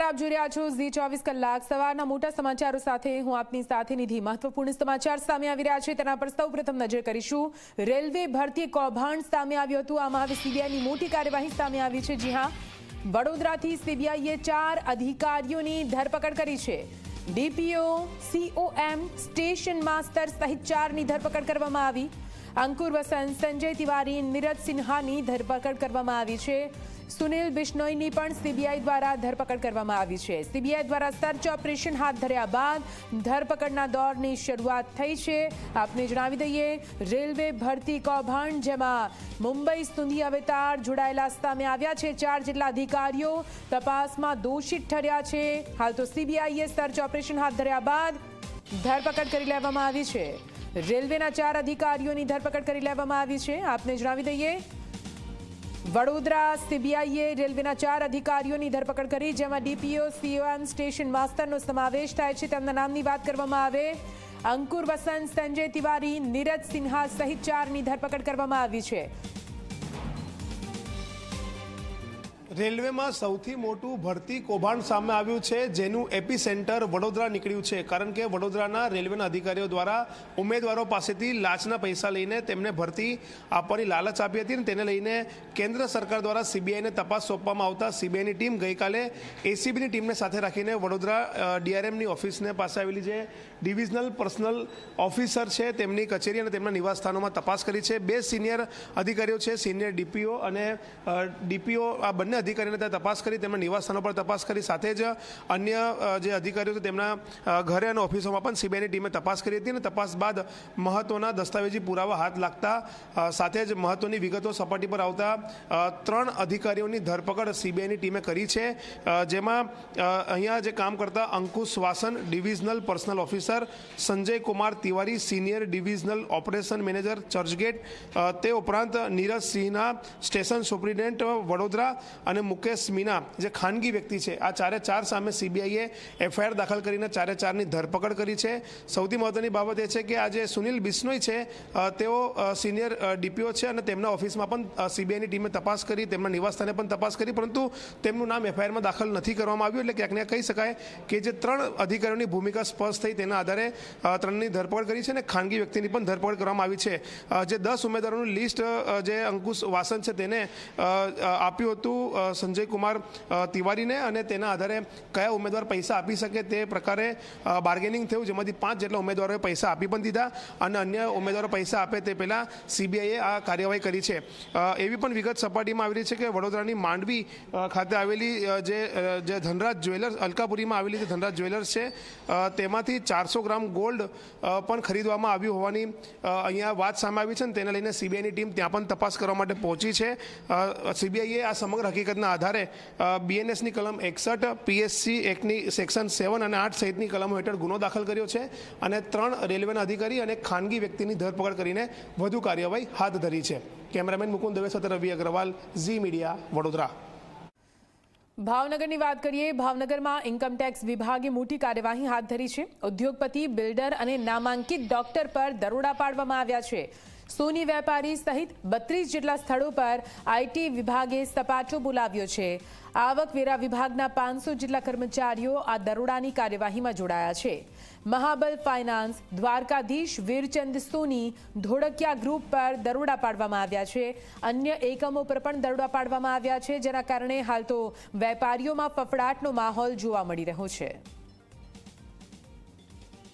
નમસ્કાર આપ જોઈ રહ્યા છો ઝી ચોવીસ કલાક સવારના મોટા સમાચારો સાથે હું આપની સાથે નિધિ મહત્વપૂર્ણ સમાચાર સામે આવી રહ્યા છે. તેના પર સૌ પ્રથમ નજર કરીશું. રેલવે ભરતી કૌભાંડ સામે આવ્યું હતું. આમાં હવે સીબીઆઈની મોટી કાર્યવાહી સામે આવી છે. જી હા, વડોદરાથી સીબીઆઈએ ચાર અધિકારીઓની ધરપકડ કરી છે. ડીપીઓ, સીઓએમ, સ્ટેશન માસ્ટર સહિત ચારની ધરપકડ કરવામાં આવી. અંકુર વસંત, સંજય તિવારી, નીરજ સિન્હાની ધરપકડ કરવામાં આવી છે. સુનિલ બિશ્નોઈની પણ સીબીઆઈ દ્વારા ધરપકડ કરવામાં આવી છે. સીબીઆઈ દ્વારા સર્ચ ઓપરેશન હાથ ધર્યા બાદ ધરપકડના દોરની શરૂઆત થઈ છે. આપને જણાવી દઈએ, રેલવે ભરતી કૌભાંડ જેમાં મુંબઈ સુધી અવતાર જોડાયેલા સામે આવ્યા છે. ચાર જેટલા અધિકારીઓ તપાસમાં દોષિત ઠર્યા છે. હાલ તો સીબીઆઈએ સર્ચ ઓપરેશન હાથ ધર્યા બાદ ધરપકડ કરી લેવામાં આવી છે. રેલવેના ચાર અધિકારીઓની ધરપકડ કરી લેવામાં આવી છે. આપને જણાવી દઈએ, વડોદરા સીબીઆઈએ રેલવેના ચાર અધિકારીઓની ધરપકડ કરી, જેમાં ડીપીઓ સીઓએમ સ્ટેશન માસ્તરનો સમાવેશ થાય છે. તેમના નામની વાત કરવામાં આવે. અંકુર વસંત, સંજય તિવારી, નીરજ સિન્હા સહિત ચારની ધરપકડ કરવામાં આવી છે. રેલવેમાં સૌથી મોટું ભરતી કૌભાંડ સામે આવ્યું છે, જેનું એપી સેન્ટર વડોદરા નીકળ્યું છે. કારણ કે વડોદરાના રેલવેના અધિકારીઓ દ્વારા ઉમેદવારો પાસેથી લાંચના પૈસા લઈને તેમને ભરતી આપવાની લાલચ આપી હતી અને તેને લઈને કેન્દ્ર સરકાર દ્વારા સીબીઆઈને તપાસ સોંપવામાં આવતા સીબીઆઈની ટીમ ગઈકાલે એસીબીની ટીમને સાથે રાખીને વડોદરા ડીઆરએમની ઓફિસને પાસે આવેલી જે ડિવિઝનલ પર્સનલ ઓફિસર છે, તેમની કચેરી અને તેમના નિવાસસ્થાનોમાં તપાસ કરી છે. બે સિનિયર અધિકારીઓ છે, સિનિયર ડીપીઓ અને ડીપીઓ આ બંને અધિકારીઓને ત્યાં તપાસ કરી, તેમના નિવાસસ્થાનો પર તપાસ કરી, સાથે જ અન્ય જે અધિકારીઓ છે તેમના ઘરે અને ઓફિસોમાં પણ સીબીઆઈની ટીમે તપાસ કરી હતી અને તપાસ બાદ મહત્વના દસ્તાવેજી પુરાવા હાથ લાગતા સાથે જ મહત્વની વિગતો સપાટી પર આવતા ત્રણ અધિકારીઓની ધરપકડ સીબીઆઈની ટીમે કરી છે. જેમાં અહીંયા જે કામ કરતા Ankush Wasan, divisional personal officer, Sanjay Kumar Tiwari, senior divisional operation manager Churchgate તે ઉપરાંત નીરજ સિંહના સ્ટેશન સુપ્રિન્ટેન્ડન્ટ વડોદરા અને મુકેશ મીના, જે ખાનગી વ્યક્તિ છે, આ ચારે ચાર સામે સીબીઆઈએ એફઆઈઆર દાખલ કરીને ચારે ચારની ધરપકડ કરી છે. સૌથી મહત્વની બાબત એ છે કે આ જે સુનિલ બિશ્નોઈ છે તેઓ સિનિયર ડીપીઓ છે અને તેમના ઓફિસમાં પણ સીબીઆઈની ટીમે તપાસ કરી, તેમના નિવાસસ્થાને પણ તપાસ કરી, પરંતુ તેમનું નામ એફઆઈઆરમાં દાખલ નથી કરવામાં આવ્યું, એટલે ક્યાંક કહી શકાય કે જે ત્રણ અધિકારીઓની ભૂમિકા સ્પષ્ટ થઈ તેના આધારે ત્રણની ધરપકડ કરી છે અને ખાનગી વ્યક્તિની પણ ધરપકડ કરવામાં આવી છે. જે દસ ઉમેદવારોનું લિસ્ટ જે અંકુશ વાસન છે, તેને આપ્યું હતું સંજય કુમાર તિવારીને અને તેના આધારે કયા ઉમેદવાર પૈસા આપી શકે તે પ્રકારે બાર્ગેનિંગ થયું. જેમાંથી પાંચ જેટલા ઉમેદવારોએ પૈસા આપી પણ દીધા અને અન્ય ઉમેદવારો પૈસા આપે તે પહેલાં સીબીઆઈએ આ કાર્યવાહી કરી છે. એવી પણ વિગત સપાટીમાં આવી રહી છે કે વડોદરાની માંડવી ખાતે આવેલી જે જે ધનરાજ જ્વેલર્સ, અલકાપુરીમાં આવેલી જે ધનરાજ જ્વેલર્સ છે તેમાંથી ચારસો ગ્રામ ગોલ્ડ પણ ખરીદવામાં આવ્યું હોવાની અહીંયા વાત સામે આવી છે અને તેને લઈને સીબીઆઈની ટીમ ત્યાં પણ તપાસ કરવા માટે પહોંચી છે. સીબીઆઈએ આ સમગ્ર હકીકતના આધારે બીએનએસની કલમ એકસઠ પીએસસી એક્ટની સેક્શન સેવન અને આઠ સહિતની કલમો હેઠળ ગુનો દાખલ કર્યો છે અને ત્રણ રેલવેના અધિકારી અને ખાનગી વ્યક્તિની ધરપકડ કરીને વધુ કાર્યવાહી હાથ ધરી છે. કેમેરામેન મુકુંદ દવે સાથે રવિ અગ્રવાલ, ઝી મીડિયા, વડોદરા. ભાવનગરની વાત કરીએ, ભાવનગરમાં ઇન્કમટેક્સ વિભાગે મોટી કાર્યવાહી હાથ ધરી છે. ઉદ્યોગપતિ, બિલ્ડર અને નામાંકિત ડોક્ટર પર દરોડા પાડવામાં આવ્યા છે. સોની વેપારી સહિત બત્રીસ જેટલા સ્થળો પર આઈટી વિભાગે સપાટો બોલાવ્યો છે. આવકવેરા વિભાગના પાંચસો જેટલા કર્મચારીઓ આ દરોડાની કાર્યવાહીમાં જોડાયા છે. મહાબલ ફાઇનાન્સ, દ્વારકાધીશ વીરચંદ સોની, ધોળકિયા ગ્રુપ પર દરોડા પાડવામાં આવ્યા છે. અન્ય એકમો પર પણ દરોડા પાડવામાં આવ્યા છે, જેના કારણે હાલ તો વેપારીઓમાં ફફડાટનો માહોલ જોવા મળી રહ્યો છે.